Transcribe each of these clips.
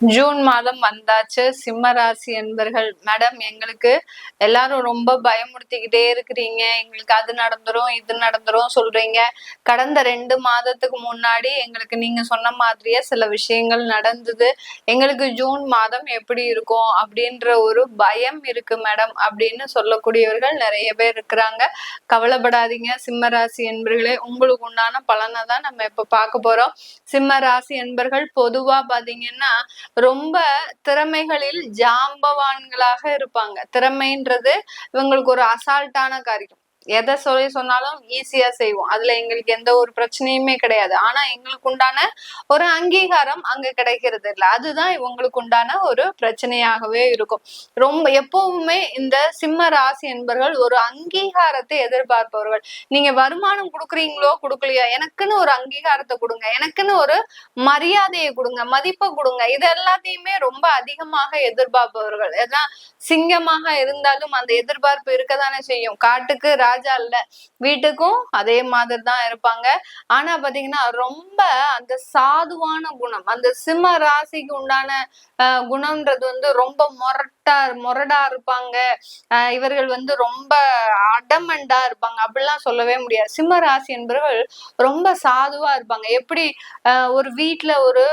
June மாதம் வந்தாச்சு. சிம்ம ராசி என்பர்கள் மேடம் எங்களுக்கு எல்லாரும் ரொம்ப பயமுறுத்திக்கிட்டே இருக்கிறீங்க. எங்களுக்கு அது நடந்துரும் இது நடந்துரும் சொல்றீங்க. கடந்த ரெண்டு மாதத்துக்கு முன்னாடி எங்களுக்கு நீங்க சொன்ன மாதிரியே சில விஷயங்கள் நடந்தது. எங்களுக்கு ஜூன் மாதம் எப்படி இருக்கும் அப்படின்ற ஒரு பயம் இருக்கு மேடம் அப்படின்னு சொல்லக்கூடியவர்கள் நிறைய பேர் இருக்கிறாங்க. கவலைப்படாதீங்க. சிம்ம ராசி என்பர்களே உங்களுக்கு உண்டான பலனை தான் நம்ம இப்ப பார்க்க போறோம். சிம்ம ராசி என்பர்கள் பொதுவா பாத்தீங்கன்னா ரொம்ப திறமைகளில் ஜாம்பவான்களாக இருப்பாங்க. திறமைன்றது இவங்களுக்கு ஒரு அசால்ட்டான காரியம். எதை சொல்லி சொன்னாலும் ஈஸியா செய்வோம். அதுல எங்களுக்கு எந்த ஒரு பிரச்சனையுமே கிடையாது. ஆனா எங்களுக்கு உண்டான ஒரு அங்கீகாரம் அங்க கிடைக்கிறது இல்லை. அதுதான் இவங்களுக்கு உண்டான ஒரு பிரச்சனையாகவே இருக்கும். ரொம்ப எப்பவுமே இந்த சிம்ம ராசி என்பவர்கள் ஒரு அங்கீகாரத்தை எதிர்பார்ப்பவர்கள். நீங்க வருமானம் கொடுக்குறீங்களோ கொடுக்கலையோ எனக்குன்னு ஒரு அங்கீகாரத்தை கொடுங்க. எனக்குன்னு ஒரு மரியாதையை கொடுங்க. மதிப்பை கொடுங்க. இது எல்லாத்தையுமே ரொம்ப அதிகமாக எதிர்பார்ப்பவர்கள். ஏன்னா சிங்கமாக இருந்தாலும் அந்த எதிர்பார்ப்பு இருக்கதானே செய்யும். காட்டுக்கு ராஜா இல்ல. வீட்டுக்கும் அதே மாதிரி தான் இருப்பாங்க. ஆனா பாத்தீங்கன்னா ரொம்ப அந்த சாதுவான குணம் அந்த சிம்ம ராசிக்கு உண்டான ஆஹ் குணம்ன்றது வந்து ரொம்ப முரட்டு மொரடா இருப்பாங்க. இவர்கள் வந்து ரொம்ப அடமண்டா இருப்பாங்க. அப்படிலாம் சொல்லவே முடியாது. சிம்ம ராசி என்பவர்கள் ரொம்ப சாதுவா இருப்பாங்க. எப்படி ஒரு வீட்டுல ஒரு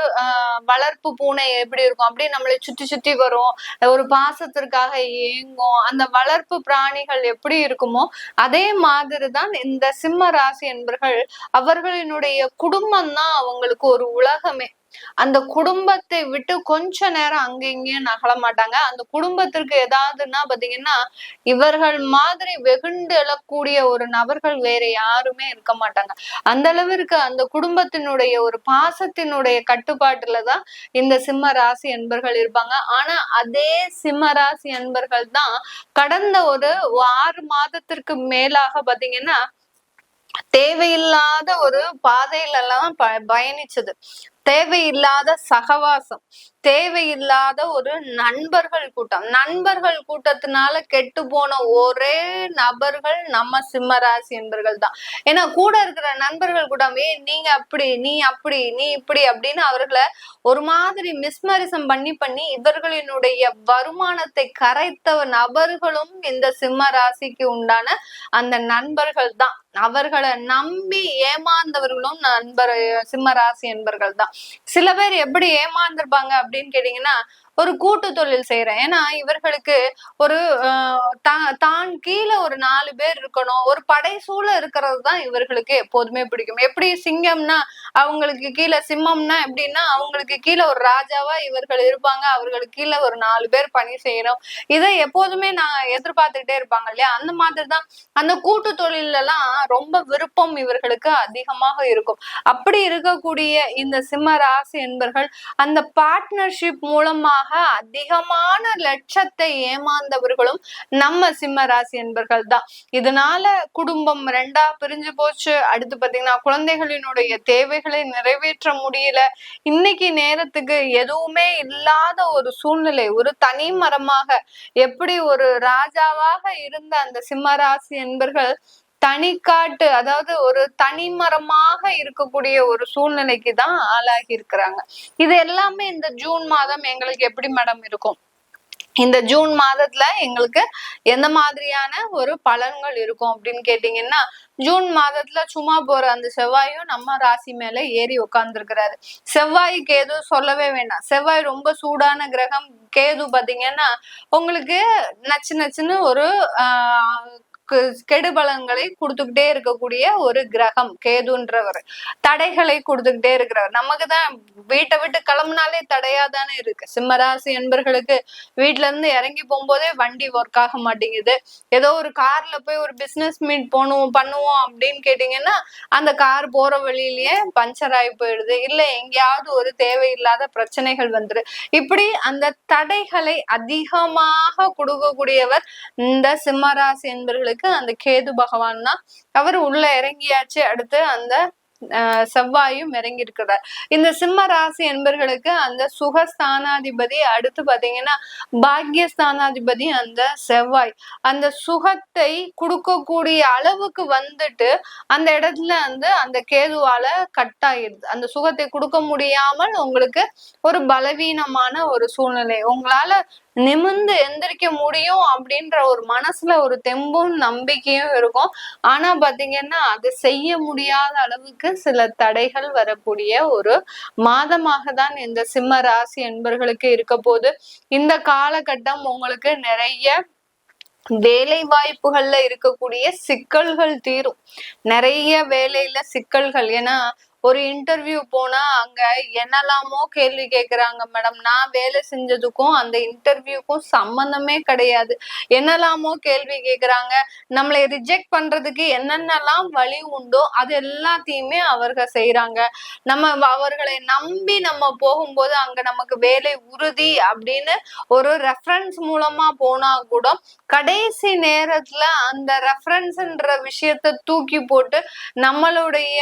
வளர்ப்பு பூனை எப்படி இருக்கும்? அப்படியே நம்மளை சுத்தி சுத்தி வரும். ஒரு பாசத்திற்காக ஏங்கும் அந்த வளர்ப்பு பிராணிகள் எப்படி இருக்குமோ அதே மாதிரிதான் இந்த சிம்ம ராசி என்பவர்கள் அவர்களினுடைய குடும்பம் தான் அவங்களுக்கு ஒரு உலகமே. அந்த குடும்பத்தை விட்டு கொஞ்ச நேரம் அங்க இங்கேயும் நகல மாட்டாங்க. அந்த குடும்பத்திற்கு ஏதாவதுன்னா பாத்தீங்கன்னா இவர்கள் மாதிரி வெகுண்டு எழக்கூடிய ஒரு நபர்கள் வேற யாருமே இருக்க மாட்டாங்க. அந்த அளவிற்கு அந்த குடும்பத்தினுடைய ஒரு பாசத்தினுடைய கட்டுப்பாட்டுலதான் இந்த சிம்ம ராசி என்பர்கள் இருப்பாங்க. ஆனா அதே சிம்ம ராசி என்பர்கள் தான் கடந்த ஒரு ஆறு மாதத்திற்கு மேலாக பாத்தீங்கன்னா தேவையில்லாத ஒரு பாதையில எல்லாம் ப பயணிச்சது. தேவையில்லாத சகவாசம் தேவையில்லாத ஒரு நண்பர்கள் கூட்டம். நண்பர்கள் கூட்டத்தினால கெட்டு போன ஒரே நபர்கள் நம்ம சிம்ம ராசி என்பர்கள் தான். ஏன்னா கூட இருக்கிற நண்பர்கள் கூட்டம் ஏ நீங்க அப்படி நீ அப்படி நீ இப்படி அப்படின்னு அவர்களை ஒரு மாதிரி மிஸ்மரிசம் பண்ணி பண்ணி இவர்களினுடைய வருமானத்தை கரைத்த நபர்களும் இந்த சிம்ம ராசிக்கு உண்டான அந்த நண்பர்கள் தான். அவர்களை நம்பி ஏமாந்தவர்களும் நண்பர் சிம்ம ராசி என்பர்கள் தான். சில பேர் எப்படி ஏமாந்திருப்பாங்க அப்படின்னு கேட்டீங்கன்னா ஒரு கூட்டு தொழில் செய்யறேன் ஏன்னா இவர்களுக்கு ஒரு தான் கீழே ஒரு நாலு பேர் இருக்கணும். ஒரு படை சூழ இருக்கிறது தான் இவர்களுக்கு எப்போதுமே பிடிக்கும். எப்படி சிங்கம்னா அவங்களுக்கு கீழே சிம்மம்னா எப்படின்னா அவங்களுக்கு கீழே ஒரு ராஜாவா இவர்கள் இருப்பாங்க. அவர்களுக்கு கீழே ஒரு நாலு பேர் பணி செய்யணும். இதை எப்போதுமே நான் எதிர்பார்த்துட்டே இருப்பாங்க இல்லையா? அந்த மாதிரி தான் அந்த கூட்டு தொழில எல்லாம் ரொம்ப விருப்பம் இவர்களுக்கு அதிகமாக இருக்கும். அப்படி இருக்கக்கூடிய இந்த சிம்ம ராசி என்பர்கள் அந்த பார்ட்னர்ஷிப் மூலமாக அதிகமான லட்சத்தை ஏமாந்தவர்களும் நம்ம சிம்ம ராசி என்பர்கள் தான் இதனால குடும்பம் ரெண்டா பிரிஞ்சு போச்சு. அடுத்து பாத்தீங்கன்னா குழந்தைகளினுடைய தேவைகளை நிறைவேற்ற முடியல. இன்னைக்கு நேரத்துக்கு எதுவுமே இல்லாத ஒரு சூழ்நிலை ஒரு தனி மரமாக எப்படி ஒரு ராஜாவாக இருந்த அந்த சிம்ம ராசி என்பர்கள் தனிக்காட்டு அதாவது ஒரு தனிமரமாக இருக்கக்கூடிய ஒரு சூழ்நிலைக்கு தான் ஆளாகி இருக்கிறாங்க இது எல்லாமே இந்த ஜூன் மாதம் எங்களுக்கு எப்படி மேடம் இருக்கும்? இந்த ஜூன் மாதத்துல எங்களுக்கு எந்த மாதிரியான ஒரு பலன்கள் இருக்கும் அப்படின்னு கேட்டீங்கன்னா ஜூன் மாதத்துல சும்மா போற அந்த செவ்வாயும் நம்ம ராசி மேல ஏறி உட்கார்ந்துருக்கிறாரு செவ்வாய் கேது சொல்லவே வேண்டாம் செவ்வாய் ரொம்ப சூடான கிரகம். கேது பாத்தீங்கன்னா உங்களுக்கு நச்சு நச்சுன்னு ஒரு ஆஹ் கெடுபலங்களை கொடுத்துக்கிட்டே இருக்கக்கூடிய ஒரு கிரகம் கேதுன்றவர். தடைகளை கொடுத்துக்கிட்டே இருக்கிறவர் நமக்கு தான் வீட்டை விட்டு கிளம்புனாலே தடையா தானே இருக்கு. சிம்மராசி என்பர்களுக்கு வீட்டுல இருந்து இறங்கி போகும்போதே வண்டி ஒர்க் ஆக மாட்டேங்குது. ஏதோ ஒரு கார்ல போய் ஒரு பிசினஸ் மீட் போனோம் பண்ணுவோம் அப்படின்னு கேட்டீங்கன்னா அந்த கார் போற வழியிலேயே பஞ்சர் ஆகி போயிடுது. இல்ல எங்கேயாவது ஒரு தேவையில்லாத பிரச்சனைகள் வந்துரு. இப்படி அந்த தடைகளை அதிகமாக கொடுக்கக்கூடியவர் இந்த சிம்மராசி என்பர்களுக்கு அவங்களுக்கு அந்த கேது பகவான் தான் அவர் உள்ள இறங்கியாச்சு அடுத்து அந்த செவ்வாயும் இறங்கி இருக்கிறார் இந்த சிம்ம ராசி என்பர்களுக்கு அந்த சுகஸ்தானாதிபதி அடுத்து பாத்தீங்கன்னா பாக்யஸ்தானாதிபதி அந்த செவ்வாய். அந்த சுகத்தை கொடுக்கக்கூடிய அளவுக்கு வந்துட்டு அந்த இடத்துல வந்து அந்த கேதுவால கட் ஆயிடுது அந்த சுகத்தை கொடுக்க முடியாமல் உங்களுக்கு ஒரு பலவீனமான ஒரு சூழ்நிலை. உங்களால நிமிந்து எந்திரிக்க முடியும் அப்படின்ற ஒரு மனசுல ஒரு தெம்பும் நம்பிக்கையும் இருக்கும். ஆனா பாத்தீங்கன்னா அது செய்ய முடியாத அளவுக்கு சில தடைகள் வரக்கூடிய ஒரு மாதமாக தான் இந்த சிம்ம ராசி என்பர்களுக்கு இருக்க போது இந்த காலகட்டம் உங்களுக்கு நிறைய வேலை வாய்ப்புகள்ல இருக்கக்கூடிய சிக்கல்கள் தீரும். நிறைய வேலையில சிக்கல்கள். ஏன்னா ஒரு இன்டர்வியூ போனா அங்க என்னெல்லாமோ கேள்வி கேக்குறாங்க மேடம் நான் வேலை செஞ்சதுக்கும் அந்த இன்டர்வியூக்கும் சம்பந்தமே கிடையாது. என்னெல்லாமோ கேள்வி கேக்குறாங்க. நம்மளை ரிஜெக்ட் பண்றதுக்கு என்னென்னலாம் வழி உண்டோ அது எல்லாத்தையுமே அவர்கள் செய்யறாங்க நம்ம அவர்களை நம்பி நம்ம போகும்போது அங்க நமக்கு வேலை உறுதி அப்படின்னு ஒரு ரெஃபரன்ஸ் மூலமா போனா கூட கடைசி நேரத்துல அந்த ரெஃபரன்ஸ்ன்ற விஷயத்த தூக்கி போட்டு நம்மளுடைய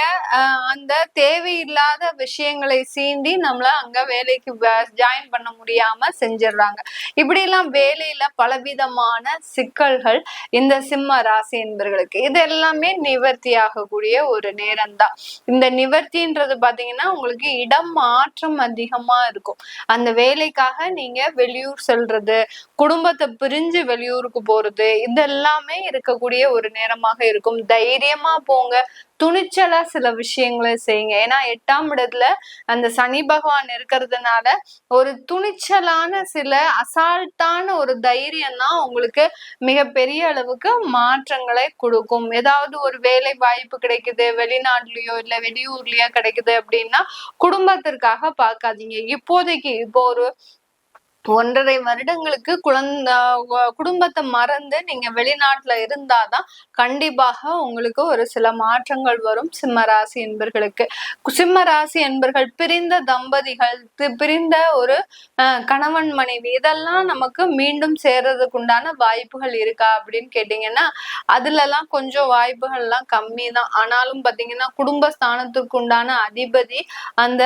அந்த தேவையில்லாத விஷயங்களை சீண்டி நம்மள அங்க வேலைக்கு ஜாயின் பண்ண முடியாம செஞ்சிடுறாங்க இப்படி எல்லாம் வேலையில பலவிதமான சிக்கல்கள் இந்த சிம்ம ராசி என்பர்களுக்கு. இது எல்லாமே நிவர்த்தி ஆகக்கூடிய ஒரு நேரம் தான் இந்த நிவர்த்தின்றது பாத்தீங்கன்னா உங்களுக்கு இடம் மாற்றம் அதிகமா இருக்கும். அந்த வேலைக்காக நீங்க வெளியூர் செல்றது குடும்பத்தை பிரிஞ்சு வெளியூருக்கு போறது இதெல்லாமே இருக்கக்கூடிய ஒரு நேரமாக இருக்கும். தைரியமா போங்க. துணிச்சலா சில விஷயங்களை செய்யுங்க. ஏன்னா எட்டாம் இடத்துல அந்த சனி பகவான் இருக்கிறதுனால ஒரு துணிச்சலான சில அசால்ட்டான ஒரு தைரியம் தான் உங்களுக்கு மிகப்பெரிய அளவுக்கு மாற்றங்களை கொடுக்கும். ஏதாவது ஒரு வேலை வாய்ப்பு கிடைக்குது வெளிநாட்டுலயோ இல்ல வெளியூர்லயோ கிடைக்குது அப்படின்னா குடும்பத்திற்காக பார்க்காதீங்க. இப்போதைக்கு இப்போ ஒரு ஒன்றரை வருடங்களுக்கு குழந்த குடும்பத்தை மறந்து நீங்க வெளிநாட்டுல இருந்தாதான் கண்டிப்பாக உங்களுக்கு ஒரு சில மாற்றங்கள் வரும். சிம்ம ராசி என்பர்களுக்கு. சிம்ம ராசி என்பர்கள் பிரிந்த தம்பதிகள் பிரிந்த ஒரு கணவன் மனைவி இதெல்லாம் நமக்கு மீண்டும் சேர்றதுக்கு உண்டான வாய்ப்புகள் இருக்கா அப்படின்னு கேட்டீங்கன்னா அதுல எல்லாம் கொஞ்சம் வாய்ப்புகள் எல்லாம் கம்மி தான் ஆனாலும் பாத்தீங்கன்னா குடும்பஸ்தானத்துக்கு உண்டான அதிபதி அந்த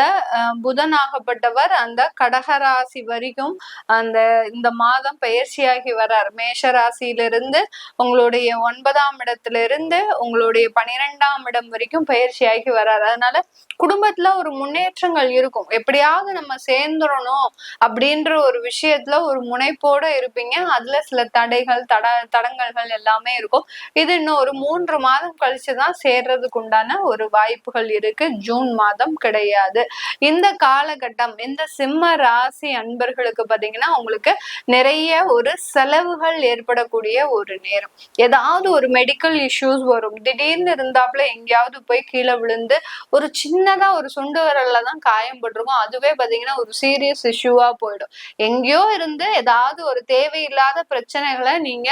புதனாகப்பட்டவர் அந்த கடகராசி வரைக்கும் அந்த இந்த மாதம் பயிற்சியாகி வர்றார் மேஷ ராசியிலிருந்து உங்களுடைய ஒன்பதாம் இடத்துல இருந்து உங்களுடைய பனிரெண்டாம் இடம் வரைக்கும் பயிற்சியாகி வர்றார் அதனால குடும்பத்துல ஒரு முன்னேற்றங்கள் இருக்கும். எப்படியாவது நம்ம சேர்ந்துடணும் அப்படின்ற ஒரு விஷயத்துல ஒரு முனைப்போட இருப்பீங்க. அதுல சில தடைகள் தட தடங்கல்கள் எல்லாமே இருக்கும். இது இன்னும் ஒரு மூன்று மாதம் கழிச்சுதான் சேர்றதுக்கு உண்டான ஒரு வாய்ப்புகள் இருக்கு. ஜூன் மாதம் கிடையாது. இந்த காலகட்டம் இந்த சிம்ம ராசி அன்பர்களுக்கு பாத்தீங்கன்னா உங்களுக்கு நிறைய ஒரு செலவுகள் ஏற்படக்கூடிய ஒரு நேரம். ஏதாவது ஒரு மெடிக்கல் இஷ்யூஸ் வரும். திடீர்னு இருந்தாப்புல எங்கேயாவது போய் கீழே விழுந்து ஒரு சின்னதா ஒரு சுண்டு விரல்ல தான் காயம் பட்டிருக்கும். அதுவே பாத்தீங்கன்னா ஒரு சீரியஸ் இஷ்யூவா போயிடும். எங்கேயோ இருந்து ஏதாவது ஒரு தேவையில்லாத பிரச்சனைகளை நீங்க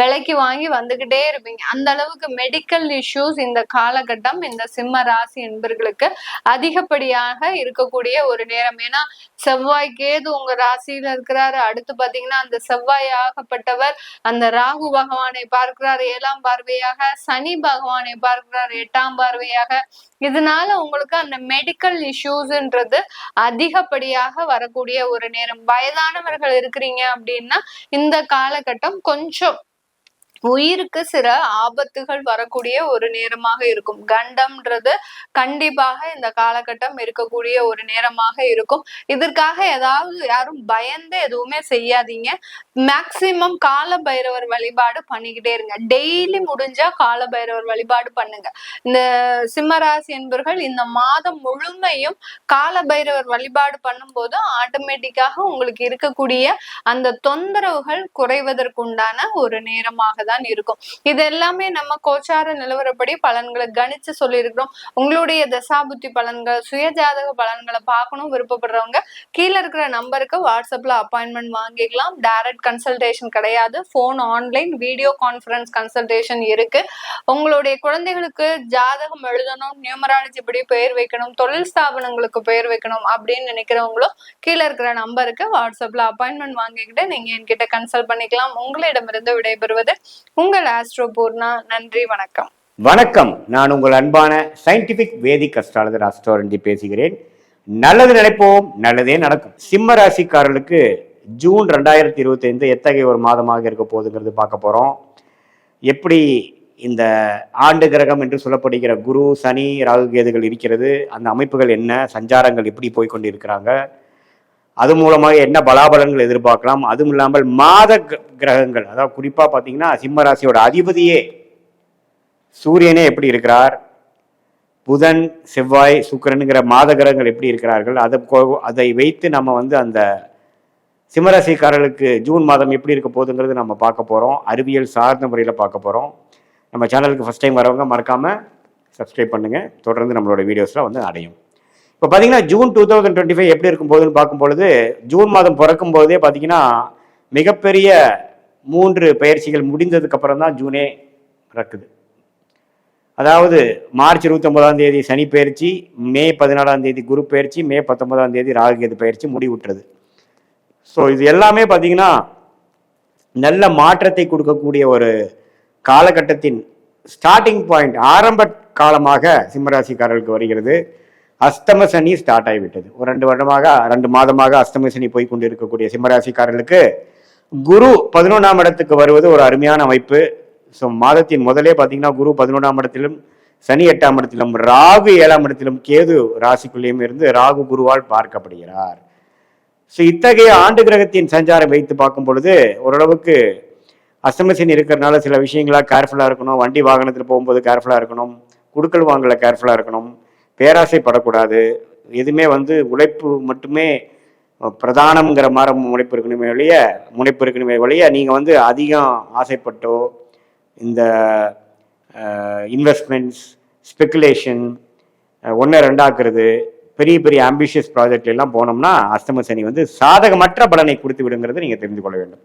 விலைக்கு வாங்கி வந்துகிட்டே இருப்பீங்க. அந்த அளவுக்கு மெடிக்கல் இஷ்யூஸ் இந்த காலகட்டம் இந்த சிம்ம ராசி என்பர்களுக்கு அதிகப்படியாக இருக்கக்கூடிய ஒரு நேரம். ஏன்னா செவ்வாய் கேது உங்க ராசியில இருக்கிறாரு. அடுத்து பாத்தீங்கன்னா அந்த செவ்வாய் ஆகப்பட்டவர் அந்த ராகு பகவானை பார்க்கிறார். ஏழாம் பார்வையாக சனி பகவானை பார்க்கிறார். எட்டாம் பார்வையாக. இதனால உங்களுக்கு அந்த மெடிக்கல் இஷ்யூஸ்ன்றது அதிகப்படியாக வரக்கூடிய ஒரு நேரம். வயதானவர்கள் இருக்கிறீங்க அப்படின்னா இந்த காலகட்டம் கொஞ்சம் உயிருக்கு சில ஆபத்துகள் வரக்கூடிய ஒரு நேரமாக இருக்கும். கண்டம்ன்றது கண்டிப்பாக இந்த காலகட்டம் இருக்கக்கூடிய ஒரு நேரமாக இருக்கும். இதற்காக ஏதாவது யாரும் பயந்து எதுவுமே செய்யாதீங்க. மேக்சிமம் கால பைரவர் வழிபாடு பண்ணிக்கிட்டே இருங்க. டெய்லி முடிஞ்சா கால பைரவர் வழிபாடு பண்ணுங்க. இந்த சிம்மராசி என்பவர்கள் இந்த மாதம் முழுமையும் கால பைரவர் வழிபாடு பண்ணும்போது ஆட்டோமேட்டிக்காக உங்களுக்கு இருக்கக்கூடிய அந்த தொந்தரவுகள் குறைவதற்குண்டான ஒரு நேரமாக தான் இருக்கும். இது எல்லாமே நம்ம கோச்சார நிலவரப்படி பலன்களை கணிச்சு சொல்லியிருக்கிறோம். உங்களுடைய தசாபுத்தி பலன்கள் சுயஜாதக பலன்களை பார்க்கணும் விருப்பப்படுறவங்க கீழே இருக்கிற நம்பருக்கு வாட்ஸ்அப்ல அப்பாயின்மெண்ட் வாங்கிக்கலாம். டைரக்ட் கன்சல்டேஷன் கிடையாது. Phone online video conference consultation இருக்கு. உங்களுடைய குழந்தைகளுக்கு ஜாதகம் எழுதணும் நியூமராலஜி படி பெயர் வைக்கணும் தொழில் ஸ்தாபனங்களுக்கு பெயர் வைக்கணும் அப்படின்னு நினைக்கிறவங்களும் கீழே இருக்கிற நம்பருக்கு வாட்ஸ்அப்ல அப்பாயின்மெண்ட் வாங்கிக்கிட்டு நீங்க என்கிட்ட கன்சல்ட் பண்ணிக்கலாம். உங்களிடமிருந்து விடைபெறுவது உங்கள் ஆஸ்ட்ரோ பூர்ணா நன்றி வணக்கம். வணக்கம். நான் உங்கள் அன்பான சயின்டிபிக் வேதிக் அஸ்ட்ராலஜர் அஸ்ட்ரோரஞ்சி பேசுகிறேன். நல்லது நினைப்போம் நல்லதே நடக்கும். சிம்ம ராசிக்காரர்களுக்கு ஜூன் ரெண்டாயிரத்தி இருபத்தி ஐந்து எத்தகைய ஒரு மாதமாக இருக்க போகுதுங்கிறது பார்க்க போகிறோம் எப்படி இந்த ஆண்டு கிரகம் என்று சொல்லப்படுகிற குரு சனி ராகு கேதுகள் இருக்கிறது அந்த அமைப்புகள் என்ன சஞ்சாரங்கள் எப்படி போய்கொண்டு இருக்கிறாங்க அது மூலமாக என்ன பலாபலன்கள் எதிர்பார்க்கலாம்? அதுவும் இல்லாமல் மாத கிரகங்கள். அதாவது குறிப்பாக பார்த்தீங்கன்னா சிம்மராசியோட அதிபதியே சூரியனே எப்படி இருக்கிறார்? புதன் செவ்வாய் சுக்கிரனுங்கிற மாத கிரகங்கள் எப்படி இருக்கிறார்கள்? அதை அதை வைத்து நம்ம வந்து அந்த சிம்மராசிக்காரர்களுக்கு ஜூன் மாதம் எப்படி இருக்க போகுதுங்கிறது நம்ம பார்க்க போகிறோம் அறிவியல் சார்ந்த முறையில் பார்க்க போகிறோம் நம்ம சேனலுக்கு ஃபஸ்ட் டைம் வரவங்க மறக்காமல் சப்ஸ்கிரைப் பண்ணுங்கள் தொடர்ந்து நம்மளோட வீடியோஸ்லாம் வந்து அடையும். இப்போ பார்த்தீங்கன்னா June two thousand twenty five எப்படி இருக்கும் போதுன்னு பார்க்கும்பொழுது ஜூன் மாதம் பிறக்கும் போதே பார்த்தீங்கன்னா மிகப்பெரிய மூன்று பயிற்சிகள் முடிந்ததுக்கு அப்புறம் தான் ஜூனே பிறக்குது. அதாவது மார்ச் இருபத்தொன்பதாம் தேதி சனி பயிற்சி மே பதினாலாம் தேதி குரு பயிற்சி மே பத்தொன்பதாம் தேதி ராகுகேது பயிற்சி முடிவுற்றது. ஸோ இது எல்லாமே பார்த்தீங்கன்னா நல்ல மாற்றத்தை கொடுக்கக்கூடிய ஒரு காலகட்டத்தின் ஸ்டார்டிங் பாயிண்ட் ஆரம்ப காலமாக சிம்மராசிக்காரர்களுக்கு வருகிறது. அஸ்தம சனி ஸ்டார்ட் ஆகிவிட்டது. ஒரு ரெண்டு வருடமாக ரெண்டு மாதமாக அஸ்தம சனி போய் கொண்டு இருக்கக்கூடிய சிம்மராசிக்காரர்களுக்கு குரு பதினொன்றாம் இடத்துக்கு வருவது ஒரு அருமையான அமைப்பு. ஸோ மாதத்தின் முதலே பார்த்தீங்கன்னா குரு பதினொன்றாம் இடத்திலும் சனி எட்டாம் இடத்திலும் ராகு ஏழாம் இடத்திலும் கேது ராசிக்குள்ளேயும் இருந்து ராகு குருவால் பார்க்கப்படுகிறார். ஸோ இத்தகைய ஆண்டு கிரகத்தின் சஞ்சாரம் வைத்து பார்க்கும் பொழுது ஓரளவுக்கு அஸ்தமசன் இருக்கிறதுனால சில விஷயங்களா கேர்ஃபுல்லாக இருக்கணும். வண்டி வாகனத்தில் போகும்போது கேர்ஃபுல்லாக இருக்கணும். குடுக்கல் வாங்கல கேர்ஃபுல்லாக இருக்கணும். பேராசைப்படக்கூடாது. எதுவுமே வந்து உழைப்பு மட்டுமே பிரதானம்ங்கிற மாதிரி முனைப்பு இருக்கணுமே வழிய முனைப்பு இருக்கணுமே வழிய நீங்கள் வந்து அதிகம் ஆசைப்பட்டோ இந்த இன்வெஸ்ட்மெண்ட்ஸ் ஸ்பெக்குலேஷன் ஒன்று ரெண்டாக்குறது பெரிய பெரிய ஆம்பிஷியஸ் ப்ராஜெக்ட் எல்லாம் போனோம்னா அஸ்தம சனி வந்து சாதகமற்ற பலனை கொடுத்து விடுங்கிறத நீங்கள் தெரிந்து கொள்ள வேண்டும்.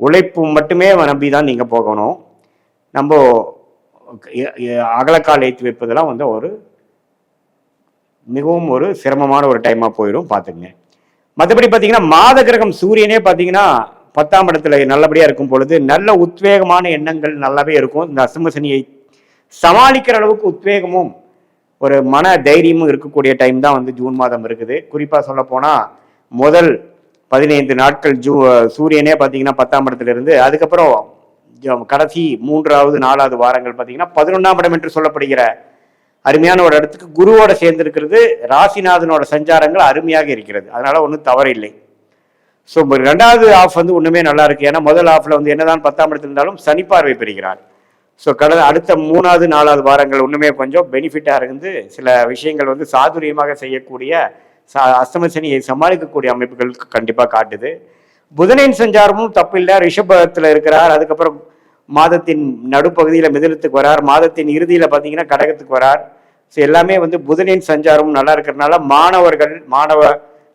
உழைப்பு மட்டுமே நம்பி தான் நீங்கள் போகணும். நம்ம அகலக்கால் ஏற்றி வைப்பதெல்லாம் வந்து ஒரு மிகவும் ஒரு சிரமமான ஒரு டைமாக போயிடும் பார்த்துக்குங்க. மற்றபடி பார்த்தீங்கன்னா மாத கிரகம் சூரியனே பார்த்தீங்கன்னா பத்தாம் இடத்துல நல்லபடியாக இருக்கும் பொழுது நல்ல உத்வேகமான எண்ணங்கள் நல்லாவே இருக்கும். இந்த அஸ்தம சமாளிக்கிற அளவுக்கு உத்வேகமும் ஒரு மன தைரியமும் இருக்கக்கூடிய டைம் தான் வந்து ஜூன் மாதம் இருக்குது. குறிப்பாக சொல்ல போனால் முதல் பதினைந்து நாட்கள் ஜூ சூரியனே பார்த்தீங்கன்னா பத்தாம் இடத்துலேருந்து அதுக்கப்புறம் கடைசி மூன்றாவது நாலாவது வாரங்கள் பார்த்தீங்கன்னா பதினொன்றாம் இடம் என்று சொல்லப்படுகிற அருமையான ஒரு இடத்துக்கு குருவோட சேர்ந்திருக்கிறது ராசிநாதனோட சஞ்சாரங்கள் அருமையாக இருக்கிறது. அதனால ஒன்றும் தவறில்லை. ஸோ ரெண்டாவது ஆஃப் வந்து ஒன்றுமே நல்லா இருக்கு. ஏன்னா முதல் ஆஃப்ல வந்து என்னதான் பத்தாம் இடத்துல இருந்தாலும் சனி பார்வை பெறுகிறார். ஸோ கடந்த அடுத்த மூணாவது நாலாவது வாரங்கள் ஒன்றுமே கொஞ்சம் பெனிஃபிட்டாக இருந்து சில விஷயங்கள் வந்து சாதுரியமாக செய்யக்கூடிய சா அஸ்தம சனியை சமாளிக்கக்கூடிய அமைப்புகளுக்கு கண்டிப்பாக காட்டுது. புதனின் சஞ்சாரமும் தப்பில்லை. ரிஷபத்தில் இருக்கிறார். அதுக்கப்புறம் மாதத்தின் நடுப்பகுதியில் மிதனத்துக்கு வரார். மாதத்தின் இறுதியில் பார்த்தீங்கன்னா கடகத்துக்கு வரார். ஸோ எல்லாமே வந்து புதனின் சஞ்சாரமும் நல்லா இருக்கிறதுனால மாணவர்கள் மாணவ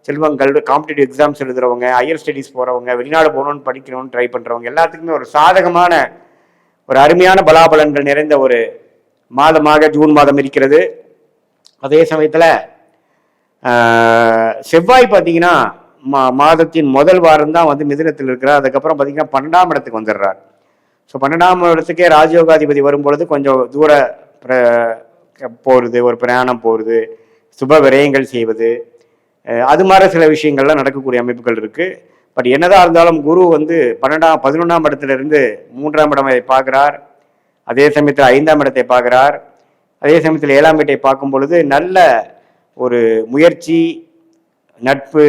செல்வங்கள் காம்படிட்டிவ் எக்ஸாம்ஸ் எழுதுறவங்க ஹையர் ஸ்டடீஸ் போகிறவங்க வெளிநாடு போகணும்னு படிக்கணும்னு ட்ரை பண்ணுறவங்க எல்லாத்துக்குமே ஒரு சாதகமான ஒரு அருமையான பலாபலன்கள் நிறைந்த ஒரு மாதமாக ஜூன் மாதம் இருக்கிறது. அதே சமயத்தில் செவ்வாய் பார்த்தீங்கன்னா மா மாதத்தின் முதல் வாரம் தான் வந்து மிதுனத்தில் இருக்கிறார். அதுக்கப்புறம் பார்த்தீங்கன்னா பன்னெண்டாம் இடத்துக்கு வந்துடுறார். ஸோ பன்னெண்டாம் இடத்துக்கே ராஜயோகாதிபதி வரும்பொழுது கொஞ்சம் தூர போகிறது ஒரு பிரயாணம் போகிறது சுப விரயங்கள் செய்வது. அது மாதிரி சில விஷயங்கள்லாம் நடக்கக்கூடிய அமைப்புகள் இருக்குது பட் என்னதான் இருந்தாலும் குரு வந்து பன்னெண்டாம் பதினொன்றாம் இடத்துல இருந்து மூன்றாம் இடத்தை பார்க்கிறார். அதே சமயத்தில் ஐந்தாம் இடத்தை பார்க்கிறார். அதே சமயத்தில் ஏழாம் வீட்டை பார்க்கும் பொழுது நல்ல ஒரு முயற்சி நட்பு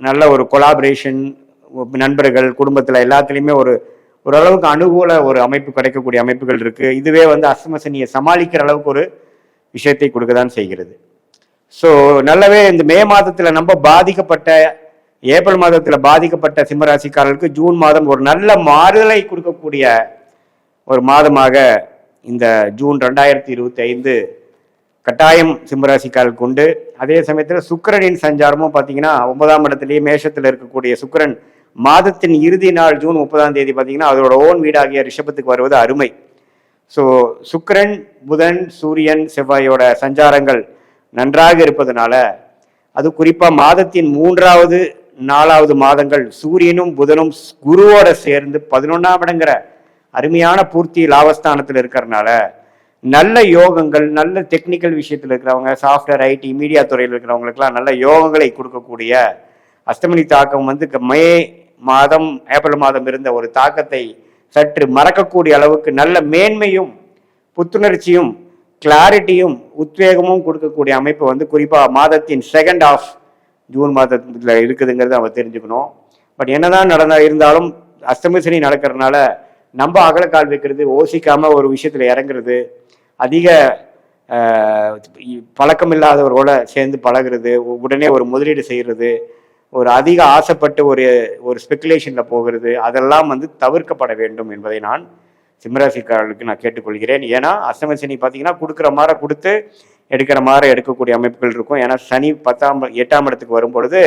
நல்ல ஒரு கொலாபரேஷன் நண்பர்கள் குடும்பத்தில் எல்லாத்துலேயுமே ஒரு ஓரளவுக்கு அனுகூல ஒரு அமைப்பு கிடைக்கக்கூடிய அமைப்புகள் இருக்குது இதுவே வந்து அஸ்மசனியை சமாளிக்கிற அளவுக்கு ஒரு விஷயத்தை கொடுக்க தான் செய்கிறது. ஸோ நல்லாவே இந்த மே மாதத்தில் நம்ம பாதிக்கப்பட்ட ஏப்ரல் மாதத்தில் பாதிக்கப்பட்ட சிம்மராசிக்காரர்களுக்கு ஜூன் மாதம் ஒரு நல்ல மாறுதலை கொடுக்கக்கூடிய ஒரு மாதமாக இந்த ஜூன் ரெண்டாயிரத்தி இருபத்தி ஐந்து கட்டாயம் சிம்மராசிக்காரர்களுக்கு உண்டு. அதே சமயத்தில் சுக்கரனின் சஞ்சாரமும் பார்த்தீங்கன்னா ஒன்பதாம் இடத்துலேயே மேஷத்தில் இருக்கக்கூடிய சுக்கிரன் மாதத்தின் இறுதி நாள் ஜூன் முப்பதாம் தேதி பார்த்தீங்கன்னா அதோட ஓன் வீடாகிய ரிஷபத்துக்கு வருவது அருமை. ஸோ சுக்கரன் புதன் சூரியன் செவ்வாயோட சஞ்சாரங்கள் நன்றாக இருப்பதனால அது குறிப்பாக மாதத்தின் மூன்றாவது நாலாவது மாதங்கள் சூரியனும் புதனும் குருவோட சேர்ந்து பதினொன்றாம் இடங்கிற அருமையான பூர்த்தி லாபஸ்தானத்தில் இருக்கிறதுனால நல்ல யோகங்கள் நல்ல டெக்னிக்கல் விஷயத்தில் இருக்கிறவங்க சாஃப்ட்வேர் ஐடி மீடியா துறையில் இருக்கிறவங்களுக்குலாம் நல்ல யோகங்களை கொடுக்கக்கூடிய அஷ்டமணி தாக்கம் வந்து க- மே மாதம் ஏப்ரல் மாதம் இருந்த ஒரு தாக்கத்தை சற்று மறக்கக்கூடிய அளவுக்கு நல்ல மேன்மையும் புத்துணர்ச்சியும் கிளாரிட்டியும் உத்வேகமும் கொடுக்கக்கூடிய அமைப்பு வந்து குறிப்பாக மாதத்தின் செகண்ட் ஆஃப் ஜூன் மாதத்தில் இருக்குதுங்கிறத நம்ம தெரிஞ்சுக்கணும். பட் என்னதான் நடந்தா இருந்தாலும் அஷ்டமி சனி நடக்கிறதுனால நம்ம அகலக்கால் வைக்கிறது ஓசிக்காம ஒரு விஷயத்துல இறங்குறது அதிக பழக்கம் இல்லாதவரோட சேர்ந்து பழகுறது உடனே ஒரு முதலீடு செய்யறது ஒரு அதிக ஆசைப்பட்டு ஒரு ஒரு ஸ்பெகுலேஷனில் போகிறது அதெல்லாம் வந்து தவிர்க்கப்பட வேண்டும் என்பதை நான் சிம்மராசிக்காரர்களுக்கு நான் கேட்டுக்கொள்கிறேன். ஏன்னா அஷ்டம சனி பார்த்தீங்கன்னா கொடுக்குற மாதிரி கொடுத்து எடுக்கிற மாதிரி எடுக்கக்கூடிய அமைப்புகள் இருக்கும். ஏன்னா சனி பத்தாம் எட்டாம் இடத்துக்கு வரும்பொழுது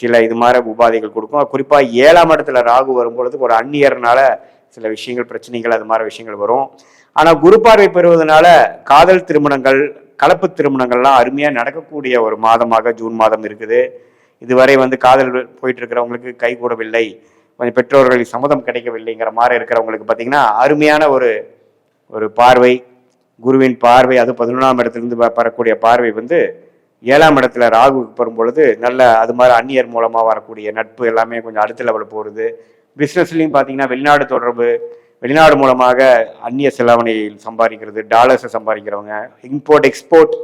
சில இது மாதிரி உபாதைகள் கொடுக்கும். குறிப்பாக ஏழாம் இடத்துல ராகு வரும்பொழுது ஒரு அந்நியர்னால சில விஷயங்கள் பிரச்சனைகள் அது மாதிரி விஷயங்கள் வரும். ஆனால் குரு பார்வை பெறுவதனால காதல் திருமணங்கள் கலப்பு திருமணங்கள்லாம் அருமையாக நடக்கக்கூடிய ஒரு மாதமாக ஜூன் மாதம் இருக்குது. இதுவரை வந்து காதல் போயிட்டு இருக்கிறவங்களுக்கு கை கூடவில்லை. கொஞ்சம் பெற்றோர்களின் சம்மதம் கிடைக்கவில்லைங்கிற மாதிரி இருக்கிறவங்களுக்கு பார்த்தீங்கன்னா அருமையான ஒரு ஒரு பார்வை குருவின் பார்வை அது பதினொன்றாம் இடத்துலேருந்து வ- வரக்கூடிய பார்வை வந்து ஏழாம் இடத்துல ராகு வரும் பொழுது நல்ல அது மாதிரி அந்நியர் மூலமாக வரக்கூடிய நட்பு எல்லாமே கொஞ்சம் அடுத்த லெவலில் போகிறது பிஸ்னஸ்லையும் பார்த்தீங்கன்னா வெளிநாடு தொடர்பு வெளிநாடு மூலமாக அந்நிய செலாவணியில் சம்பாதிக்கிறது டாலர்ஸை சம்பாதிக்கிறவங்க இம்போர்ட் எக்ஸ்போர்ட்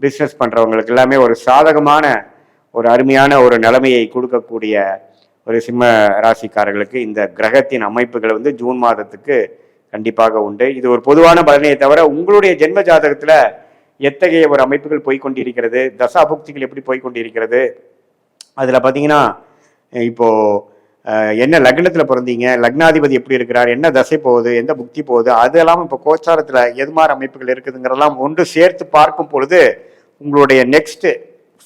பிஸ்னஸ் பண்ணுறவங்களுக்கு எல்லாமே ஒரு சாதகமான ஒரு அருமையான ஒரு நிலைமையை கொடுக்கக்கூடிய ஒரு சிம்ம ராசிக்காரர்களுக்கு இந்த கிரகத்தின் அமைப்புகள் வந்து ஜூன் மாதத்துக்கு கண்டிப்பாக உண்டு. இது ஒரு பொதுவான பலனையை தவிர உங்களுடைய ஜென்ம ஜாதகத்தில் எத்தகைய ஒரு அமைப்புகள் போய்கொண்டிருக்கிறது தசா புக்திகள் எப்படி போய்கொண்டிருக்கிறது அதில் பார்த்தீங்கன்னா இப்போது இப்போ என்ன லக்னத்தில் பிறந்தீங்க லக்னாதிபதி எப்படி இருக்கிறார் என்ன தசை போகுது எந்த புக்தி போகுது அதெல்லாம் இப்போ கோச்சாரத்தில் எது மாதிரி அமைப்புகள் இருக்குதுங்கிறதெல்லாம் ஒன்று சேர்த்து பார்க்கும் பொழுது உங்களுடைய நெக்ஸ்ட்டு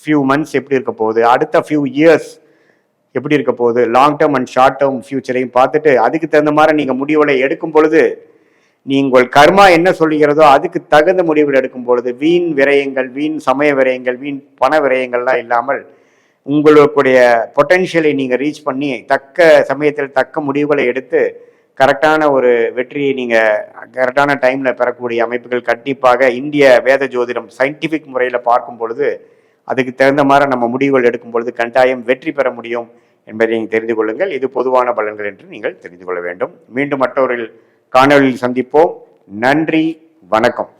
ஃபியூ மந்த்ஸ் எப்படி இருக்க போகுது? அடுத்த ஃபியூ இயர்ஸ் எப்படி இருக்க போகுது? Long term and short term ஃபியூச்சரையும் பார்த்துட்டு அதுக்கு தகுந்த மாதிரி நீங்கள் முடிவுகளை எடுக்கும் பொழுது நீங்கள் கர்மா என்ன சொல்லுகிறதோ அதுக்கு தகுந்த முடிவுகள் எடுக்கும் பொழுது வீண் விரயங்கள் வீண் சமய விரயங்கள் வீண் பண விரயங்கள்லாம் இல்லாமல் உங்களுடைய பொட்டென்ஷியலை நீங்கள் ரீச் பண்ணி தக்க சமயத்தில் தக்க முடிவுகளை எடுத்து கரெக்டான ஒரு வெற்றியை நீங்கள் கரெக்டான டைமில் பெறக்கூடிய அமைப்புகள் கண்டிப்பாக இந்திய வேத ஜோதிடம் சயின்டிஃபிக் முறையில் பார்க்கும் பொழுது அதுக்கு தகுந்த மாதிரி நம்ம முடிவுகள் எடுக்கும் பொழுது கட்டாயம் வெற்றி பெற முடியும் என்பதை நீங்கள் தெரிந்து கொள்ளுங்கள். இது பொதுவான பலன்கள் என்று நீங்கள் தெரிந்து கொள்ள வேண்டும். மீண்டும் மற்றவர்கள் காணொலியில் சந்திப்போம். நன்றி. வணக்கம்.